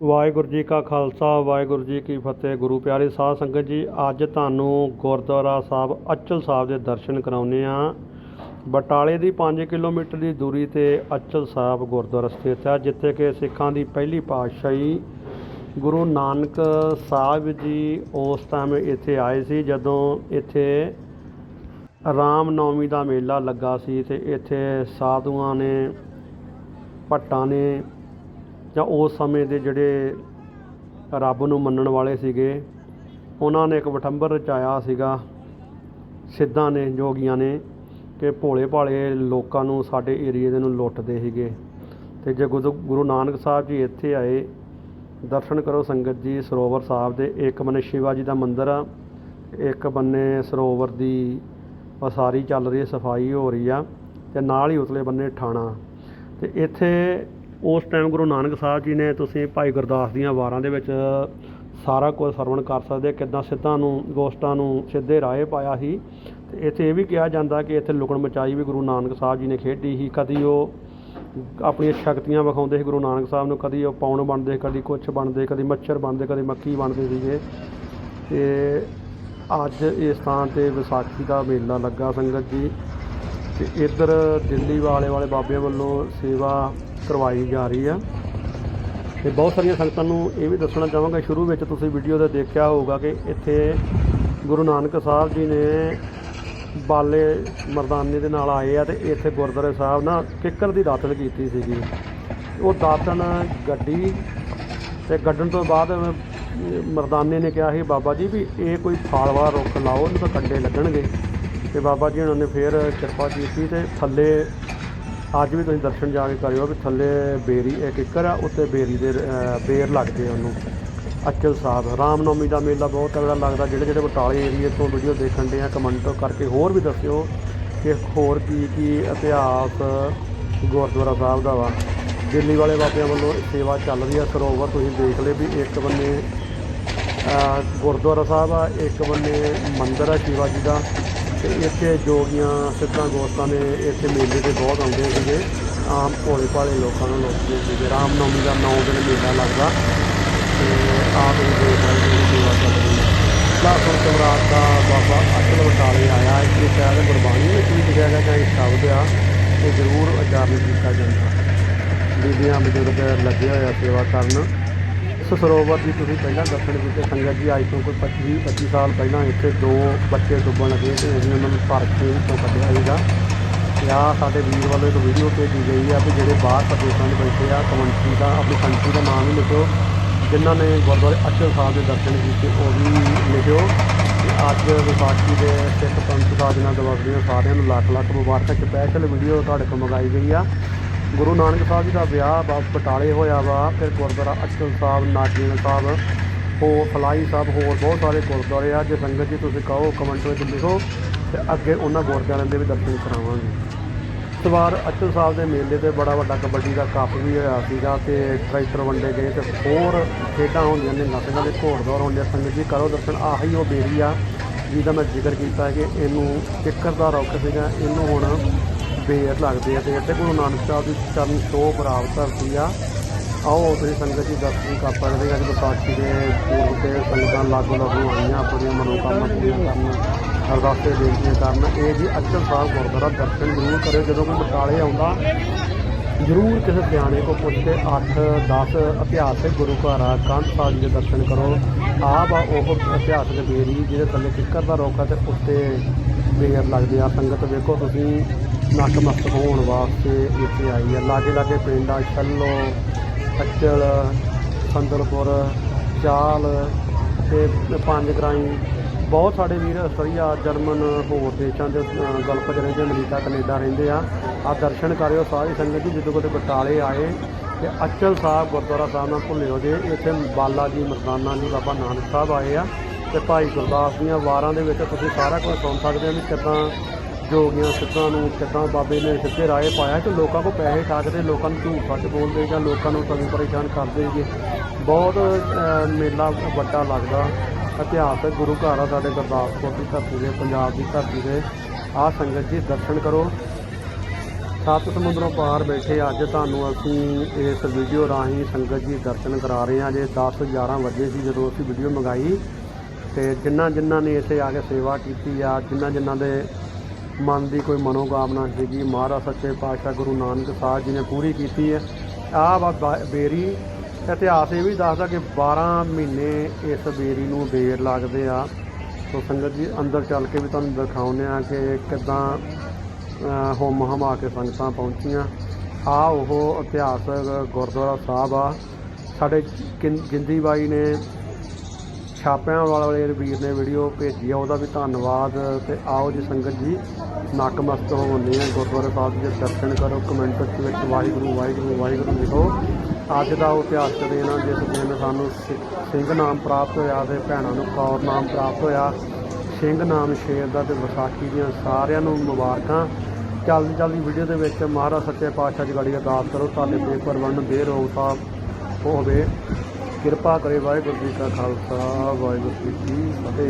ਵਾਹਿਗੁਰੂ ਜੀ ਕਾ ਖਾਲਸਾ, ਵਾਹਿਗੁਰੂ ਜੀ ਕੀ ਫਤਿਹ। ਗੁਰੂ ਪਿਆਰੇ ਸਾਧ ਸੰਗਤ ਜੀ, ਅੱਜ ਤੁਹਾਨੂੰ ਗੁਰਦੁਆਰਾ ਸਾਹਿਬ ਅਚਲ ਸਾਹਿਬ ਦੇ ਦਰਸ਼ਨ ਕਰਾਉਨੇ ਆ ਬਟਾਲੇ ਦੀ 5 ਕਿਲੋਮੀਟਰ ਦੀ ਦੂਰੀ ਤੇ ਅਚਲ ਸਾਹਿਬ ਗੁਰਦੁਆਰਾ ਸਥਿਤ ਹੈ, ਜਿੱਥੇ ਕਿ ਸਿੱਖਾਂ ਦੀ ਪਹਿਲੀ ਪਾਤਸ਼ਾਹੀ ਗੁਰੂ ਨਾਨਕ ਸਾਹਿਬ ਜੀ ਉਸ ਟਾਈਮ ਇੱਥੇ ਆਏ ਸੀ, ਜਦੋਂ ਇੱਥੇ ਰਾਮ ਨੌਮੀ ਦਾ ਮੇਲਾ ਲੱਗਾ ਸੀ ਤੇ ਇੱਥੇ ਸਾਧੂਆਂ ਨੇ, ਭੱਟਾਂ ਨੇ ਜਾਂ ਉਸ ਸਮੇਂ ਦੇ ਜਿਹੜੇ ਰੱਬ ਨੂੰ ਮੰਨਣ ਵਾਲੇ ਸੀਗੇ, ਉਹਨਾਂ ਨੇ ਇੱਕ ਵਟੰਬਰ ਰਚਾਇਆ ਸੀਗਾ, ਸਿੱਧਾਂ ਨੇ, ਜੋਗੀਆਂ ਨੇ, ਕਿ ਭੋਲੇ ਭਾਲੇ ਲੋਕਾਂ ਨੂੰ ਸਾਡੇ ਏਰੀਏ ਦੇ ਨੂੰ ਲੁੱਟਦੇ ਸੀਗੇ। ਤੇ ਜੇ ਗੁਰੂ ਗੁਰੂ ਨਾਨਕ ਸਾਹਿਬ ਜੀ ਇੱਥੇ ਆਏ, ਦਰਸ਼ਨ ਕਰੋ ਸੰਗਤ ਜੀ, ਸਰੋਵਰ ਸਾਹਿਬ ਦੇ, ਇੱਕ ਬੰਨੇ ਸ਼ਿਵਾ ਜੀ ਦਾ ਮੰਦਿਰ ਆ, ਇੱਕ ਬੰਨੇ ਸਰੋਵਰ ਦੀ ਵਸਾਰੀ ਚੱਲ ਰਹੀ ਹੈ, ਸਫ਼ਾਈ ਹੋ ਰਹੀ ਆ, ਤੇ ਨਾਲ ਹੀ ਉਤਲੇ ਬੰਨੇ ਠਾਣਾ। ਤੇ ਇੱਥੇ ਉਸ ਟਾਈਮ ਗੁਰੂ ਨਾਨਕ ਸਾਹਿਬ ਜੀ ਨੇ ਤੁਸੀਂ ਭਾਈ ਗੁਰਦਾਸ ਦੀਆਂ ਵਾਰਾਂ ਦੇ ਵਿੱਚ ਸਾਰਾ ਕੁਝ ਸਰਵਣ ਕਰ ਸਕਦੇ, ਕਿੱਦਾਂ ਸਿੱਧਾਂ ਨੂੰ, ਗੋਸ਼ਟਾਂ ਨੂੰ ਸਿੱਧੇ ਰਾਹੇ ਪਾਇਆ ਸੀ। ਤੇ ਇੱਥੇ ਇਹ ਵੀ ਕਿਹਾ ਜਾਂਦਾ ਕਿ ਇੱਥੇ ਲੁਕਣ ਮਚਾਈ ਵੀ ਗੁਰੂ ਨਾਨਕ ਸਾਹਿਬ ਜੀ ਨੇ ਖੇਡੀ ਸੀ। ਕਦੀ ਉਹ ਆਪਣੀਆਂ ਸ਼ਕਤੀਆਂ ਵਿਖਾਉਂਦੇ ਸੀ ਗੁਰੂ ਨਾਨਕ ਸਾਹਿਬ ਨੂੰ, ਕਦੀ ਉਹ ਪੌਣ ਬਣਦੇ, ਕਦੀ ਕੁਛ ਬਣਦੇ, ਕਦੀ ਮੱਛਰ ਬਣਦੇ, ਕਦੀ ਮੱਖੀ ਬਣਦੇ ਸੀਗੇ। ਤੇ ਅੱਜ ਇਸ ਸਥਾਨ ਤੇ ਵਿਸਾਖੀ ਦਾ ਮੇਲਾ ਲੱਗਾ ਸੰਗਤ ਜੀ। ਤੇ ਇੱਧਰ ਦਿੱਲੀ ਵਾਲੇ ਵਾਲੇ ਬਾਬਿਆਂ ਵੱਲੋਂ ਸੇਵਾ ਕਰਵਾਈ ਜਾ ਰਹੀ ਆ। ਤੇ ਬਹੁਤ ਸਾਰੀਆਂ ਸੰਗਤਾਂ ਨੂੰ ਇਹ ਵੀ ਦੱਸਣਾ ਚਾਹਾਂਗਾ, ਸ਼ੁਰੂ ਵਿੱਚ ਤੁਸੀਂ ਵੀਡੀਓ ਤੇ ਦੇਖਿਆ ਹੋਊਗਾ ਕਿ ਇੱਥੇ ਗੁਰੂ ਨਾਨਕ ਸਾਹਿਬ ਜੀ ਨੇ ਬਾਲੇ ਮਰਦਾਨੇ ਦੇ ਨਾਲ ਆਏ ਆ ਤੇ ਇੱਥੇ ਗੁਰਦੁਆਰੇ ਸਾਹਿਬ ਨਾ ਕਿੱਕਰ ਦੀ ਦਾਤਨ ਕੀਤੀ ਸੀਗੀ। ਉਹ ਦਾਤਨ ਗੱਡੀ ਤੇ ਗੱਡਣ ਤੋਂ ਬਾਅਦ ਮਰਦਾਨੇ ਨੇ ਕਿਹਾ ਸੀ, ਬਾਬਾ ਜੀ ਵੀ ਇਹ ਕੋਈ ਫਲ ਰੁੱਖ ਲਾਓ, ਇਹਨੂੰ ਤਾਂ ਕੰਡੇ ਲੱਗਣਗੇ। ਤੇ ਬਾਬਾ ਜੀ ਉਹਨਾਂ ਨੇ ਫੇਰ ਕਿਰਪਾ ਕੀਤੀ ਤੇ ਥੱਲੇ ਅੱਜ ਵੀ ਤੁਸੀਂ ਦਰਸ਼ਨ ਜਾ ਕੇ ਕਰਿਓ ਵੀ ਥੱਲੇ ਬੇਰੀ ਇੱਕ ਕਿੱਕਰ ਆ ਉੱਤੇ ਬੇਰੀ ਦੇ ਅਹ, ਬੇਰ ਲੱਗਦੇ ਆ ਉਹਨੂੰ। ਅਚਲ ਸਾਹਿਬ ਰਾਮਨੌਮੀ ਦਾ ਮੇਲਾ ਬਹੁਤ ਤਗੜਾ ਲੱਗਦਾ ਜਿਹੜੇ ਜਿਹੜੇ ਬਟਾਲੇ ਏਰੀਏ ਤੋਂ ਵੀਡੀਓ ਦੇਖਣ ਦੇ ਆ ਕਮੈਂਟ ਕਰਕੇ ਹੋਰ ਵੀ ਦੱਸਿਓ ਕਿ ਹੋਰ ਕੀ ਕੀ ਇਤਿਹਾਸ ਗੁਰਦੁਆਰਾ ਸਾਹਿਬ ਦਾ ਵਾ। ਦਿੱਲੀ ਵਾਲੇ ਬਾਬਿਆਂ ਵੱਲੋਂ ਸੇਵਾ ਚੱਲ ਰਹੀ ਆ ਸਰੋਵਰ ਤੁਸੀਂ ਦੇਖ ਲਏ ਵੀ ਇੱਕ ਬੰਨੇ ਗੁਰਦੁਆਰਾ ਸਾਹਿਬ ਆ ਇੱਕ ਬੰਨੇ ਮੰਦਿਰ ਆ ਸ਼ਿਵਾ ਜੀ ਦਾ। ਤੇ ਇੱਥੇ ਜੋਗੀਆਂ ਸਿੱਧਾਂ ਗੋਸਤਾਂ ਨੇ ਇੱਥੇ ਮੇਲੇ ਤੇ ਬਹੁਤ ਆਉਂਦੇ ਸੀਗੇ। ਆਮ ਭੋਲੇ ਭਾਲੇ ਲੋਕਾਂ ਨੂੰ ਲੋਕਦੇ ਸੀਗੇ। ਰਾਮਨੌਮੀ ਦਾ 9 ਦਿਨ ਮੇਲਾ ਲੱਗਦਾ। ਤੇ ਆਪ ਹੀ ਦੇਖ ਰਹੇ ਨੇ ਸੇਵਾ ਚੱਲ ਹੈ। ਲਾਸੋਂ ਸਮਰਾਟ ਦਾ ਬਾਬਾ ਅਚਲ ਬਟਾਲੇ ਆਇਆ। ਇੱਥੇ ਸ਼ਾਇਦ ਗੁਰਬਾਣੀ ਵਿੱਚ ਵੀ ਲਿਖਿਆ ਗਿਆ ਕਿ ਸ਼ਬਦ ਆ, ਇਹ ਜ਼ਰੂਰ ਉਚਾਰਨ ਕੀਤਾ ਜਾਂਦਾ। ਬੀਬੀਆਂ ਬਜ਼ੁਰਗ ਲੱਗੇ ਹੋਇਆ ਸੇਵਾ ਕਰਨ। ਇਸ ਸਰੋਵਰ ਦੀ ਤੁਸੀਂ ਪਹਿਲਾਂ ਦਰਸ਼ਨ ਕੀਤੇ ਸੰਗਤ ਜੀ, ਅੱਜ ਤੋਂ ਕੋਈ 25 25 ਸਾਲ ਪਹਿਲਾਂ ਇੱਥੇ ਦੋ ਬੱਚੇ ਡੁੱਬਣ ਲੱਗੇ ਤੇ ਅਸੀਂ ਉਹਨਾਂ ਨੂੰ ਭਰ ਕੇ ਵਿੱਚੋਂ ਕੱਢਿਆ ਸੀਗਾ। ਤੇ ਆਹ ਸਾਡੇ ਵੀਰ ਵੱਲੋਂ ਇੱਕ ਵੀਡੀਓ ਭੇਜੀ ਗਈ ਆ ਵੀ ਜਿਹੜੇ ਬਾਹਰ ਪ੍ਰਦੇਸ਼ਾਂ 'ਚ ਬੈਠੇ ਆ, ਕਮੰਟਰੀ ਦਾ, ਆਪਣੀ ਕੰਟਰੀ ਦਾ ਨਾਮ ਵੀ ਲਿਖਿਓ, ਜਿਨ੍ਹਾਂ ਨੇ ਗੁਰਦੁਆਰੇ ਅਚਲ ਸਾਹਿਬ ਦੇ ਦਰਸ਼ਨ ਕੀਤੇ, ਉਹ ਵੀ ਲਿਖਿਓ। ਤੇ ਅੱਜ ਵਿਸਾਖੀ ਦੇ ਸਿੱਖ ਪੰਥ ਸਾਧਨਾ ਦਿਵਸ ਦੀਆਂ ਸਾਰਿਆਂ ਨੂੰ ਲੱਖ ਲੱਖ ਮੁਬਾਰਕਾਂ ਸਪੈਸ਼ਲ ਵੀਡੀਓ ਤੁਹਾਡੇ ਕੋਲ ਮੰਗਾਈ ਗਈ ਆ। ਗੁਰੂ ਨਾਨਕ ਸਾਹਿਬ ਜੀ ਦਾ ਵਿਆਹ ਵਾ, ਬਟਾਲੇ ਹੋਇਆ ਵਾ, ਫਿਰ ਗੁਰਦੁਆਰਾ ਅਚਲ ਸਾਹਿਬ, ਨਾਗੀਨ ਸਾਹਿਬ, ਹੋਰ ਫਲਾਈ ਸਾਹਿਬ, ਹੋਰ ਬਹੁਤ ਸਾਰੇ ਗੁਰਦੁਆਰੇ ਆ ਜੇ ਸੰਗਤ ਜੀ ਤੁਸੀਂ ਕਹੋ ਕਮੈਂਟ ਵਿੱਚ ਲਿਖੋ ਤੇ ਅੱਗੇ ਉਹਨਾਂ ਗੁਰਦੁਆਰਿਆਂ ਦੇ ਵੀ ਦਰਸ਼ਨ ਕਰਾਵਾਂਗੇ ਇਸ ਵਾਰ ਅਚਲ ਸਾਹਿਬ ਦੇ ਮੇਲੇ ਤੇ ਬੜਾ ਵੱਡਾ ਕਬੱਡੀ ਦਾ ਕੱਪ ਵੀ ਹੋਇਆ ਸੀਗਾ ਤੇ ਟਰੈਕਟਰ ਵੰਡੇ ਗਏ ਤੇ ਹੋਰ ਖੇਡਾਂ ਹੁੰਦੀਆਂ ਨੇ ਨਸਲਾਂ ਦੇ ਘੋੜ ਦੌੜ ਹੁੰਦੇ ਆ। ਸੰਗਤ ਜੀ ਕਰੋ ਦਰਸ਼ਨ, ਆਹੀ ਉਹ ਬੇਰੀ ਆ ਜਿਹਦਾ ਮੈਂ ਜ਼ਿਕਰ ਕੀਤਾ ਕਿ ਇਹਨੂੰ ਕਿੱਕਰ ਦਾ ਰੁੱਖ ਸੀਗਾ, ਇਹਨੂੰ ਹੁਣ ਬੇਰ ਲੱਗਦੇ ਆ ਤੇ ਇੱਥੇ ਗੁਰੂ ਨਾਨਕ ਸਾਹਿਬ ਦੀ ਚਰਨ ਛੋਹ ਪ੍ਰਾਪਤ ਧਰਤੀ ਆ। ਆਓ ਤੁਸੀਂ ਸੰਗਤ ਜੀ ਦਰਸ਼ਨ ਕਰ ਸਕਦੇ ਆ। ਅੱਜ ਵਿਸਾਖੀ ਦੇ ਪੂਰਬ ਤੇ ਸੰਗਤਾਂ ਲਾਗੂ ਲਾਗੂ ਆਈਆਂ ਆਪਣੀਆਂ ਮਨੋਕਾਮਨਾ ਪੂਰੀਆਂ ਕਰਨ ਅਰਦਾਸੇ ਬੇਨਤੀਆਂ ਕਰਨ। ਇਹ ਜੀ ਅਚਲ ਸਾਹਿਬ ਗੁਰਦੁਆਰਾ ਦਰਸ਼ਨ ਜ਼ਰੂਰ ਕਰਿਓ। ਜਦੋਂ ਕੋਈ ਬਟਾਲੇ ਆਉਂਦਾ, ਜ਼ਰੂਰ ਕਿਸੇ ਸਿਆਣੇ ਕੋ ਪੁੱਛ ਕੇ 8 10 ਇਤਿਹਾਸਿਕ ਗੁਰੂ ਘਰ ਆ ਕੰਧ ਸਾਹਿਬ ਜੀ ਦੇ ਦਰਸ਼ਨ ਕਰੋ। ਆਪ ਆ ਉਹ ਇਤਿਹਾਸਿਕ ਬੇਰੀ ਜਿਹਦੇ ਥੱਲੇ ਕਿੱਕਰ ਦਾ ਰੋਕਾ ਤੇ ਉੱਤੇ ਬੇਰ ਲੱਗਦੇ ਆ। ਸੰਗਤ ਵੇਖੋ ਤੁਸੀਂ ਨਤਮਸਤਕ ਹੋਣ ਵਾਸਤੇ ਇੱਥੇ ਆਈ ਆ ਲਾਗੇ ਲਾਗੇ ਪਿੰਡ ਆ ਛੱਲੋ ਅਚਲ ਸੰਦਰਪੁਰ ਚਾਲ ਤੇ ਪੰਜ ਗਰਾਈ। ਬਹੁਤ ਸਾਡੇ ਵੀਰ ਆਸਟਰੀਆ ਜਰਮਨ ਹੋਰ ਦੇਸ਼ਾਂ ਦੇ ਅ, ਗਲਫ 'ਚ ਰਹਿੰਦੇ ਅਮਰੀਕਾ ਕੈਨੇਡਾ ਰਹਿੰਦੇ ਆ। ਆ ਦਰਸ਼ਨ ਕਰਿਓ ਸਾਰੀ ਸੰਗਤ ਜੀ ਜਦੋਂ ਕਦੇ ਬਟਾਲੇ ਆਏ ਤੇ ਅਚਲ ਸਾਹਿਬ ਗੁਰਦੁਆਰਾ ਸਾਹਿਬ ਨਾਲ ਭੁੱਲਿਓ ਜੇ। ਇੱਥੇ ਬਾਲਾ ਜੀ ਮਰਦਾਨਾ ਜੀ ਬਾਬਾ ਨਾਨਕ ਸਾਹਿਬ ਆਏ ਆ ਤੇ ਭਾਈ ਗੁਰਦਾਸ ਦੀਆਂ ਵਾਰਾਂ ਦੇ ਵਿੱਚ ਤੁਸੀਂ ਸਾਰਾ ਕੁਝ ਸੁਣ ਸਕਦੇ ਹੋ ਵੀ ਕਿੱਦਾਂ ਜੋਗੀਆਂ ਸਿੱਧਾਂ ਨੂੰ ਕਿੱਦਾਂ ਬਾਬੇ ਨੇ ਸਿੱਧੇ ਰਾਏ ਪਾਇਆ ਤੇ ਲੋਕਾਂ ਕੋ ਪੈਸੇ ਠੱਗਦੇ ਲੋਕਾਂ ਨੂੰ ਝੂਠ ਸੱਚ ਬੋਲਦੇ ਜਾਂ ਲੋਕਾਂ ਨੂੰ ਤੰਗ ਪਰੇਸ਼ਾਨ ਕਰਦੇ ਸੀਗੇ। ਬਹੁਤ ਮੇਲਾ ਵੱਡਾ ਲੱਗਦਾ। ਇਤਿਹਾਸਕ ਗੁਰੂ ਘਰ ਆ ਸਾਡੇ ਗੁਰਦਾਸਪੁਰ ਦੀ ਧਰਤੀ ਦੇ ਪੰਜਾਬ ਦੀ ਧਰਤੀ ਦੇ ਆਹ ਸੰਗਤ ਜੀ, ਦਰਸ਼ਨ ਕਰੋ। ਸੱਤ ਸਮੁੰਦਰੋਂ ਪਾਰ ਬੈਠੇ ਅੱਜ ਤੁਹਾਨੂੰ ਅਸੀਂ ਇਸ ਵੀਡੀਓ ਰਾਹੀਂ ਸੰਗਤ ਜੀ ਦਰਸ਼ਨ ਕਰਾ ਰਹੇ ਹਾਂ। ਜੇ 10 11 ਵਜੇ ਸੀ ਜਦੋਂ ਅਸੀਂ ਵੀਡੀਓ ਮੰਗਾਈ। ਤੇ ਜਿਨ੍ਹਾਂ ਜਿਨ੍ਹਾਂ ਨੇ ਇੱਥੇ ਆ ਕੇ ਸੇਵਾ ਕੀਤੀ ਆ ਜਿਨ੍ਹਾਂ ਜਿਨ੍ਹਾਂ ਦੇ ਮਨ ਦੀ ਕੋਈ ਮਨੋਕਾਮਨਾ ਸੀਗੀ। ਮਹਾਰਾਜ ਸੱਚੇ ਪਾਤਸ਼ਾਹ ਗੁਰੂ ਨਾਨਕ ਸਾਹਿਬ ਜੀ ਨੇ ਪੂਰੀ ਕੀਤੀ ਹੈ। ਆਹ ਵਾ ਬੇਰੀ ਇਤਿਹਾਸ ਇਹ ਵੀ ਦੱਸਦਾ ਕਿ 12 ਮਹੀਨੇ ਇਸ ਬੇਰੀ ਨੂੰ ਬੇਰ ਲੱਗਦੇ ਆ। ਸੋ ਸੰਗਤ ਜੀ ਅੰਦਰ ਚੱਲ ਕੇ ਵੀ ਤੁਹਾਨੂੰ ਦਿਖਾਉਂਦੇ ਆ ਕਿ ਕਿੱਦਾਂ ਅ, ਹੁਮ ਹਮਾ ਕੇ ਸੰਗਤਾਂ ਪਹੁੰਚੀਆਂ। ਆ ਉਹ ਇਤਿਹਾਸਕ ਗੁਰਦੁਆਰਾ ਸਾਹਿਬ ਆ। ਸਾਡੇ ਗਿੰ- ਗਿੰਦੀ ਬਾਈ ਨੇ ਛਾਪਿਆਂ ਵਾਲੇ ਵੀਰ ਨੇ ਵੀਡੀਓ ਭੇਜੀ ਆ, ਉਹਦਾ ਵੀ ਧੰਨਵਾਦ ਤੇ ਆਓ ਜੀ ਸੰਗਤ ਜੀ ਨਕਮਸਤ ਹੋਣੇ ਆ, ਗੁਰਦੁਆਰਾ ਸਾਹਿਬ ਦੇ ਦਰਸ਼ਨ ਕਰੋ ਕਮੈਂਟ ਵਿੱਚ ਵਾਹਿਗੁਰੂ ਵਾਹਿਗੁਰੂ ਵਾਹਿਗੁਰੂ ਲਿਖੋ। ਅੱਜ ਦਾ ਉਹ ਇਤਿਹਾਸਕ ਦਿਨ ਆ ਜਿਸ ਦਿਨ ਸਾਨੂੰ ਸਿੰਘ ਨਾਮ ਪ੍ਰਾਪਤ ਹੋਇਆ ਤੇ ਭੈਣਾਂ ਨੂੰ ਕੌਰ ਨਾਮ ਪ੍ਰਾਪਤ ਹੋਇਆ। ਸਿੰਘ ਨਾਮ ਸ਼ੇਰ ਦਾ ਤੇ ਵਿਸਾਖੀ ਦੀਆਂ ਸਾਰਿਆਂ ਨੂੰ ਮੁਬਾਰਕਾਂ। ਚੱਲਦੀ ਚੱਲਦੀ ਵੀਡੀਓ ਦੇ ਵਿੱਚ ਮਹਾਰਾਜ ਸੱਚੇ ਪਾਤਸ਼ਾਹ ਜੀ ਗੜੀ ਅਰਦਾਸ ਕਰੋ, ਤੁਹਾਡੇ ਬੇਪਰਵਾਹ ਦੇ ਰੋਗਤਾ ਹੋਵੇ। ਕਿਰਪਾ ਕਰੇ ਵਾਹਿਗੁਰੂ ਜੀ ਕਾ ਖਾਲਸਾ ਵਾਹਿਗੁਰੂ ਜੀ ਕੀ ਫਤਿਹ।